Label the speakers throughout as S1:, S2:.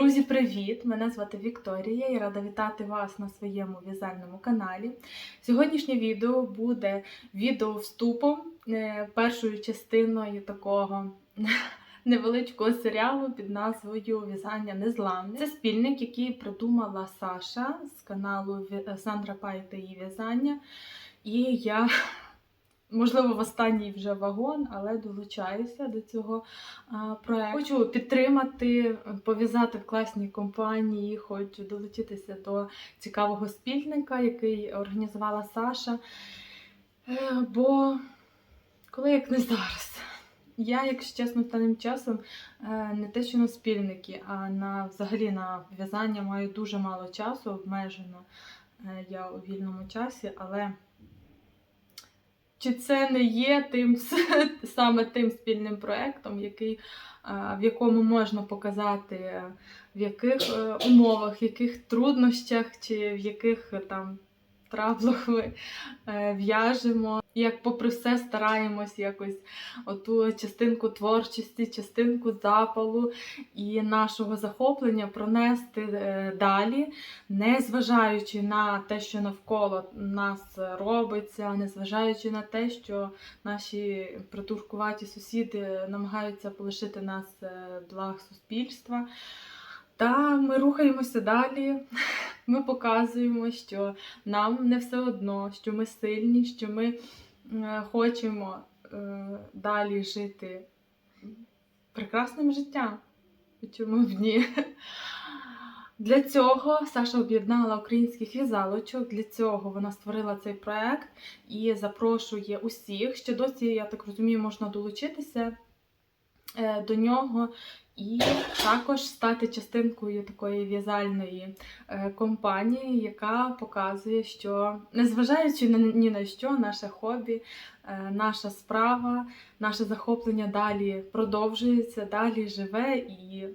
S1: Друзі, привіт! Мене звати Вікторія і рада вітати вас на своєму в'язальному каналі. Сьогоднішнє відео буде відео вступом, е, першою частиною такого невеличкого серіалу під назвою В'язання незламне. Це спільник, який придумала Саша з каналу Сандра Пай та її в'язання. І я, можливо, в останній вже вагон, але долучаюся до цього а, проекту. Хочу підтримати, пов'язати в класній компанії, хочу долучитися до цікавого спільника, який організувала Саша. Е, Бо коли як не зараз. Я, якщо чесно, останнім часом е, не те, що на спільники, а на взагалі на в'язання маю дуже мало часу, обмежено е, я у вільному часі, але чи це не є тим саме тим спільним проектом, який, в якому можна показати, в яких е, умовах, в яких труднощах, чи в яких е, там траблах ми е, в'яжемо, як попри все стараємось якось оту частинку творчості, частинку запалу і нашого захоплення пронести е, далі, не зважаючи на те, що навколо нас робиться, не зважаючи на те, що наші притуркуваті сусіди намагаються полишити нас е, благ суспільства. Та ми рухаємося далі. Ми показуємо, що нам не все одно, що ми сильні, що ми е, хочемо е, далі жити прекрасним життям. Чому б ні? Для цього Саша об'єднала українських в'язалочок. Для цього вона створила цей проект і запрошує усіх. Ще досі, я так розумію, можна долучитися е, до нього і також стати частинкою такої в'язальної е, компанії, яка показує, що незважаючи ні на що, наше хобі, е, наша справа, наше захоплення далі продовжується, далі живе і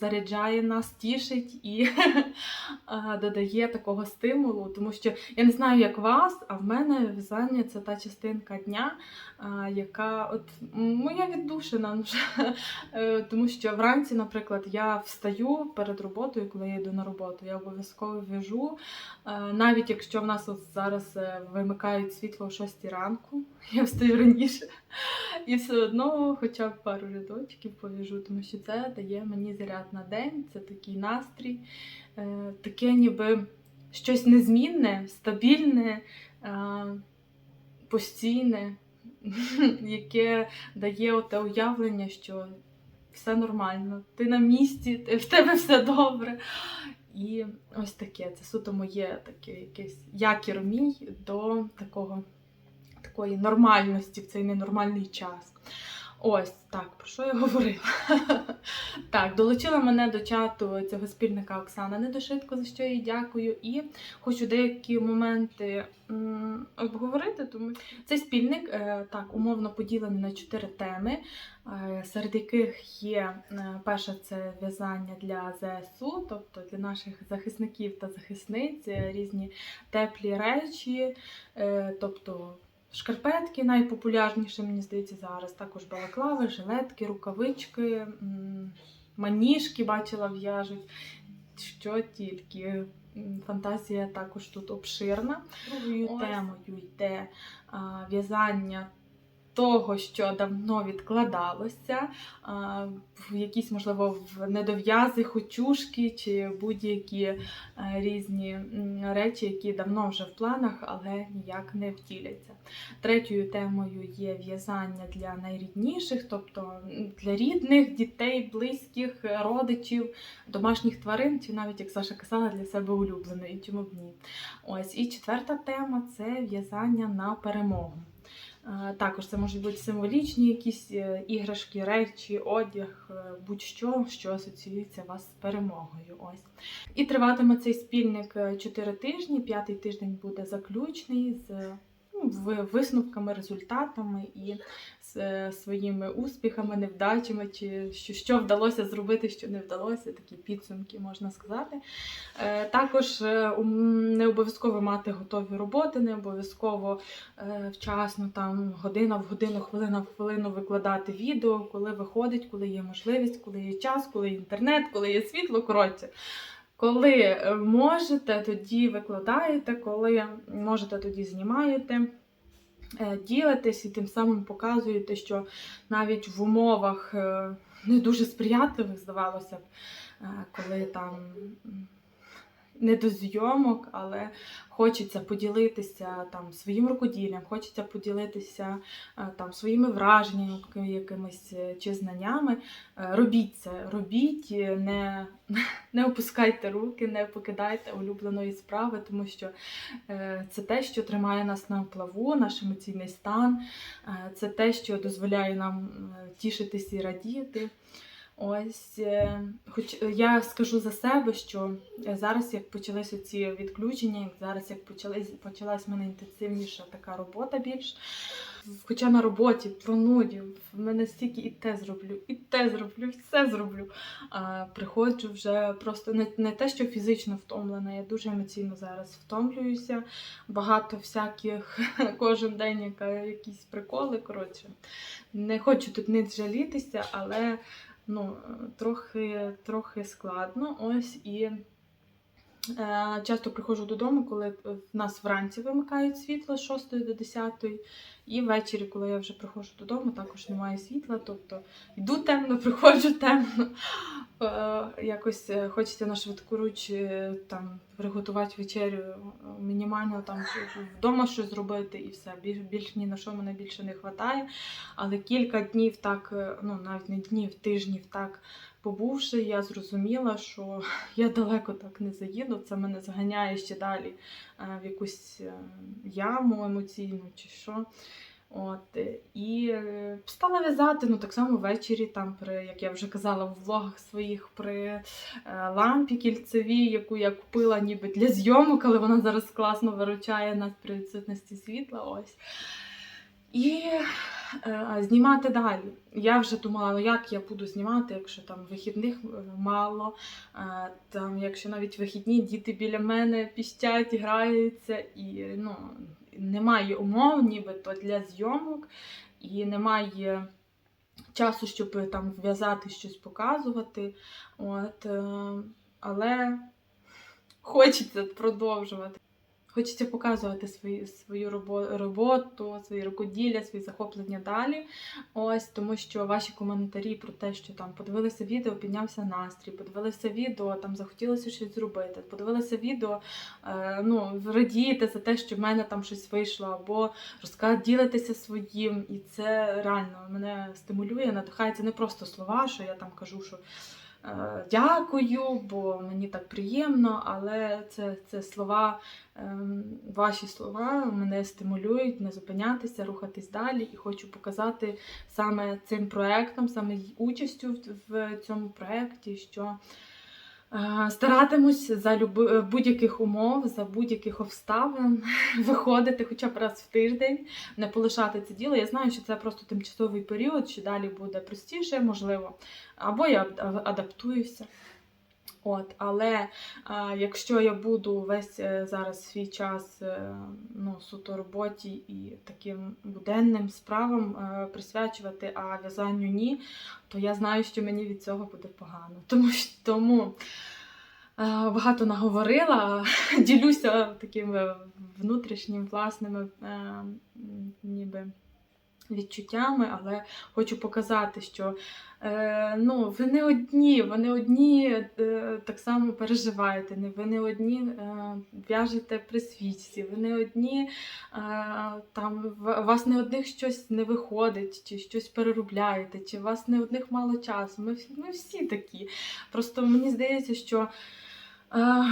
S1: заряджає нас, тішить і е, додає такого стимулу. Тому що я не знаю, як вас, а в мене в'язання це та частинка дня, е, яка от моя віддушина. ну, е, Тому що вранці, наприклад, я встаю перед роботою, коли я йду на роботу, я обов'язково в'яжу. Навіть якщо в нас от зараз вимикають світло о 6 ранку, я встаю раніше. І все одно хоча б пару рядочків пов'яжу, тому що це дає мені заряд на день, це такий настрій, е, таке ніби щось незмінне, стабільне, е, постійне, яке дає оте уявлення, що все нормально, ти на місці, ти- в тебе все добре. І ось таке, це суто моє таке якесь якір мій до такого, такої нормальності в цей ненормальний час. Ось так, про що я говорила? так, долучила мене до чату цього спільника Оксана Недошитко, за що їй дякую. І хочу деякі моменти м, обговорити. Тому цей спільник е, так умовно поділений на чотири теми, е, серед яких є е, перша це в'язання для ЗСУ, тобто для наших захисників та захисниць, е, різні теплі речі, е, тобто. Шкарпетки найпопулярніше, мені здається, зараз. Також балаклави, жилетки, рукавички, маніжки бачила в'яжуть. Що тільки. Фантазія також тут обширна. Другою темою йде в'язання того, що давно відкладалося, в якісь, можливо, в недов'язи, хочушки чи будь-які е, різні речі, які давно вже в планах, але ніяк не втіляться. Третьою темою є в'язання для найрідніших, тобто для рідних, дітей, близьких, родичів, домашніх тварин, чи навіть, як Саша казала, для себе улюбленої, чому б ні. Ось і четверта тема це в'язання на перемогу. Е, Також це можуть бути символічні якісь е, іграшки, речі, одяг, е, будь-що, що асоціюється вас з перемогою. Ось. І триватиме цей спільник 4 тижні. П'ятий тиждень буде заключний з висновками, результатами і з е, своїми успіхами, невдачами, чи що, що вдалося зробити, що не вдалося, такі підсумки можна сказати. Е, Також е, не обов'язково мати готові роботи, не обов'язково вчасно там година в годину, хвилина в хвилину викладати відео, коли виходить, коли є можливість, коли є час, коли є інтернет, коли є світло. Коротше, коли е, можете, тоді викладаєте, коли можете, тоді знімаєте. е, Ділитесь і тим самим показуєте, що навіть в умовах е, не дуже сприятливих, здавалося б, коли там не до зйомок, але хочеться поділитися там своїм рукоділлям, хочеться поділитися е, там своїми враженнями, якимись е, чи знаннями. Е, Робіть це, робіть, не, не опускайте руки, не покидайте улюбленої справи, тому що це те, що тримає нас на плаву, наш емоційний стан, це те, що дозволяє нам тішитись і радіти. Ось, е, хоч я скажу за себе, що зараз, як почалися ці відключення, як зараз як почалась, почалась в мене інтенсивніша така робота більш. Хоча на роботі про нудів, в мене стільки і те зроблю, і те зроблю, і все зроблю. А, приходжу вже просто не, не те, що фізично втомлена, я дуже емоційно зараз втомлююся. Багато всяких кожен день яка, якісь приколи. Коротше, не хочу тут не жалітися, але ну, трохи, трохи складно. Ось і. Е, Часто приходжу додому, коли в нас вранці вимикають світло з 6 до 10, і ввечері, коли я вже приходжу додому, також немає світла. Тобто йду темно, приходжу темно. Е, Якось е, хочеться на швидку руч е, там приготувати вечерю, мінімально там вдома щось зробити і все. Більш, більш ні на що мене більше не вистачає. Але кілька днів так, ну навіть не днів, тижнів так побувши, я зрозуміла, що я далеко так не заїду. Це мене заганяє ще далі е, в якусь е, яму емоційну чи що. От, е, і стала в'язати, ну так само ввечері, там, при, як я вже казала в влогах своїх, при лампі кільцевій, яку я купила ніби для зйомок, але вона зараз класно виручає нас при відсутності світла. Ось. І е, знімати далі. Я вже думала, ну як я буду знімати, якщо там вихідних е, мало, е, там, якщо навіть вихідні діти біля мене піщать, граються, і ну, немає умов, нібито для зйомок, і немає часу, щоб там в'язати щось показувати. От, е, але хочеться продовжувати. Хочеться показувати свої, свою роботу, свої рукоділля, свої захоплення далі. Ось тому, що ваші коментарі про те, що там подивилися відео, піднявся настрій, подивилися відео, там захотілося щось зробити, подивилися відео, е, ну радієте за те, що в мене там щось вийшло, або розказ ділитеся своїм, і це реально мене стимулює, надихає. Це не просто слова, що я там кажу, що. Е, Дякую, бо мені так приємно, але це, це слова, ем, ваші слова мене стимулюють не зупинятися, рухатись далі. І хочу показати саме цим проектом, саме участю в, цьому проєкті, що старатимусь за люби, будь-яких умов, за будь-яких обставин виходити хоча б раз в тиждень, не полишати це діло. Я знаю, що це просто тимчасовий період, що далі буде простіше, можливо, або я адаптуюся. От, але а, якщо я буду весь е, зараз свій час е, ну, суто роботі і таким буденним справам е, присвячувати, а в'язанню ні, то я знаю, що мені від цього буде погано. Тому тому е, багато наговорила, ділюся такими внутрішніми власними е, ніби відчуттями, але хочу показати, що е, ну, ви не одні, ви не одні е, так само переживаєте, ви не одні е, в'яжете при свічці, ви не одні е, там у вас не одних щось не виходить, чи щось переробляєте, чи у вас не одних мало часу. Ми, ми всі такі. Просто мені здається, що. Е,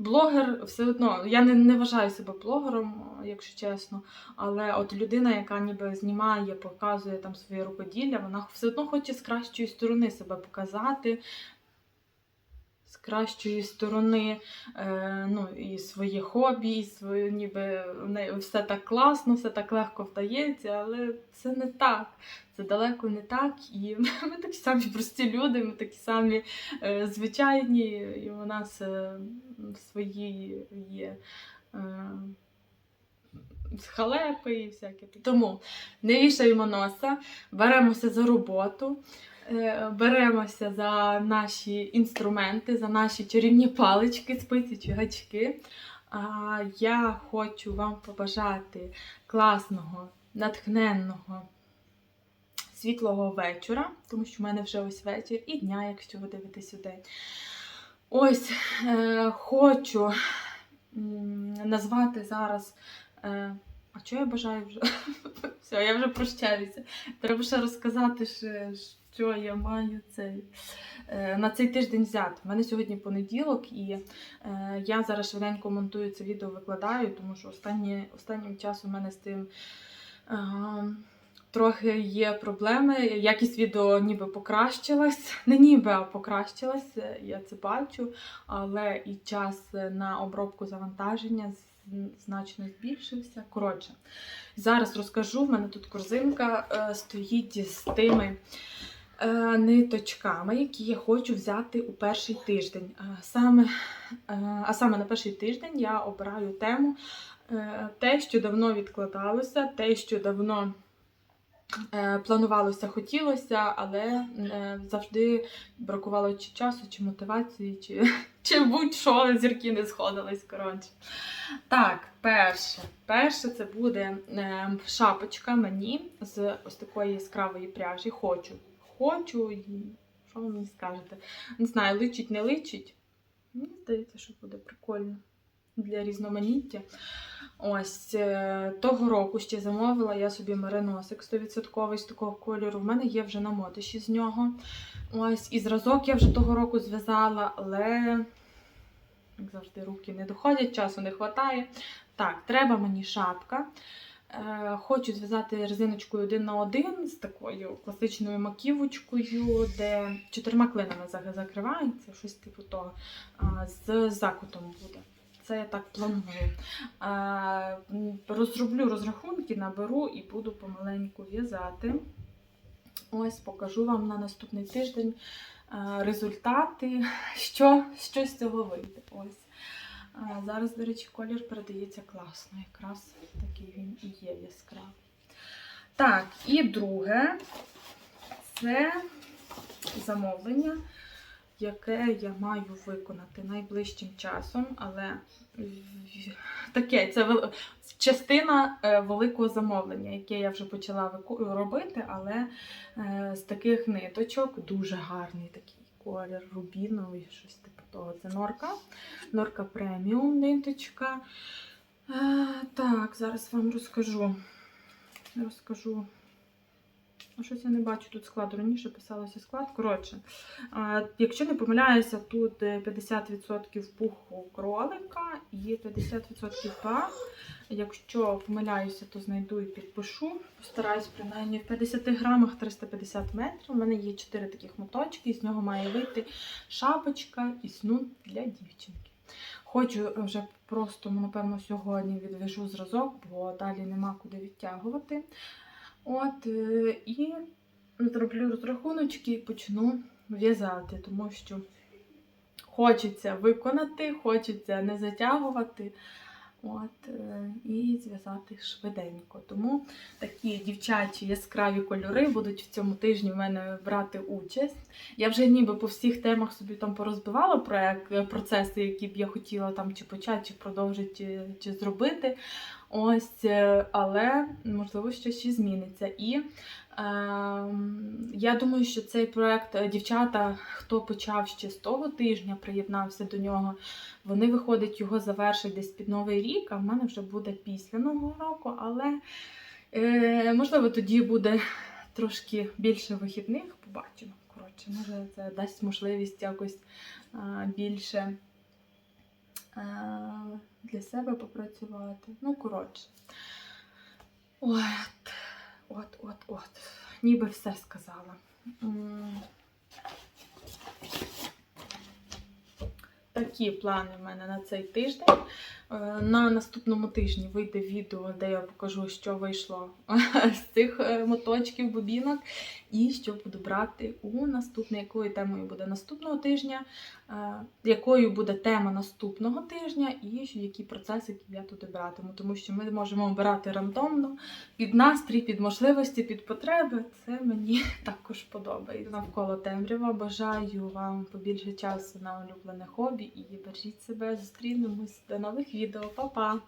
S1: Блогер все одно, я не, не вважаю себе блогером, якщо чесно. Але от людина, яка ніби знімає, показує там своє рукоділля, вона все одно хоче з кращої сторони себе показати. З кращої сторони, е, ну, і своє хобі, і своє, ніби все так класно, все так легко вдається, але це не так. Це далеко не так. І ми такі самі прості люди, ми такі самі е, звичайні, і у нас е, свої є. Е, халепи і всяке. Тому не вішаємо носа, беремося за роботу, беремося за наші інструменти, за наші чарівні палички, спиці чи гачки. Я хочу вам побажати класного, натхненного, світлого вечора, тому що в мене вже ось вечір і дня, якщо ви дивитесь день. Ось е, хочу назвати зараз. Е, а що я бажаю вже? Все, я вже прощаюся. Треба ще розказати, що, що я маю цей, е, на цей тиждень взяти. У мене сьогодні понеділок, і е, я зараз швиденько монтую це відео, викладаю, тому що останні, останнім часом у мене з тим. Е, Трохи є проблеми. Якість відео ніби покращилась. Не ніби, а покращилась, я це бачу. Але і час на обробку завантаження значно збільшився. Коротше, зараз розкажу. В мене тут корзинка стоїть з тими ниточками, які я хочу взяти у перший тиждень. Е, Саме, е, а саме на перший тиждень я обираю тему е, те, що давно відкладалося, те, що давно. Е, Планувалося, хотілося, але е, завжди бракувало чи часу, чи мотивації, чи, чи будь-що, зірки не сходились. Коротше. Так, перше. Перше це буде е, шапочка мені з ось такої яскравої пряжі. Хочу. Хочу. і Що ви мені скажете? Не знаю, личить, не личить. Мені здається, що буде прикольно для різноманіття. Ось е, того року ще замовила я собі мериносик 100% з такого кольору. В мене є вже намотиші з нього. Ось, і зразок я вже того року зв'язала, але, як завжди, руки не доходять, часу не вистачає. Так, треба мені шапка. Е, Хочу зв'язати резиночкою один на один з такою класичною маківочкою, де чотирма клинами за- закривається, щось типу того. З закутом буде. Це я так планую. Розроблю розрахунки, наберу і буду помаленьку в'язати. Ось покажу вам на наступний тиждень результати, що, що з цього вийде. Ось. Зараз, до речі, колір передається класно. Якраз такий він і є яскравий. Так, і друге це замовлення, яке я маю виконати найближчим часом, але таке це частина е, великого замовлення, яке я вже почала робити, але е, з таких ниточок дуже гарний такий колір рубіновий, щось типу того. Це норка. Норка преміум ниточка. Е, так, зараз вам розкажу. Розкажу. А щось я не бачу тут складу. Раніше писалося склад. Коротше, якщо не помиляюся, тут е, 50% пуху кролика і 50% пах. Якщо помиляюся, то знайду і підпишу. Постараюсь принаймні в 50 грамах 350 метрів. У мене є 4 таких моточки, і з нього має вийти шапочка і снуд для дівчинки. Хочу вже просто, ну, напевно, сьогодні відвяжу зразок, бо далі нема куди відтягувати. От, е, і зроблю розрахуночки і почну в'язати, тому що хочеться виконати, хочеться не затягувати. От, е, і зв'язати швиденько. Тому такі дівчачі яскраві кольори будуть в цьому тижні в мене брати участь. Я вже ніби по всіх темах собі там порозбивала проект, процеси, які б я хотіла там чи почати, чи продовжити, чи, чи зробити. Ось, е, але можливо, що ще зміниться. І я думаю, що цей проект е, дівчата, хто почав ще з того тижня, приєднався до нього, вони виходить, його завершать десь під Новий рік, а в мене вже буде після Нового року. Але е, можливо тоді буде трошки більше вихідних. Побачимо. Коротше, може, це дасть можливість якось е, більше. Для себе попрацювати. Ну, коротше. От, от, от, от. Ніби все сказала. Такі плани в мене на цей тиждень. Е, На наступному тижні вийде відео, де я покажу, що вийшло з цих е, моточків, бобінок, і що буду брати у наступне, якою темою буде наступного тижня, е, якою буде тема наступного тижня, і які процеси я туди братиму. Тому що ми можемо обирати рандомно під настрій, під можливості, під потреби. Це мені також подобається. Навколо темрява. Бажаю вам побільше часу на улюблене хобі і бережіть себе. Зустрінемось до нових відео. Па-па!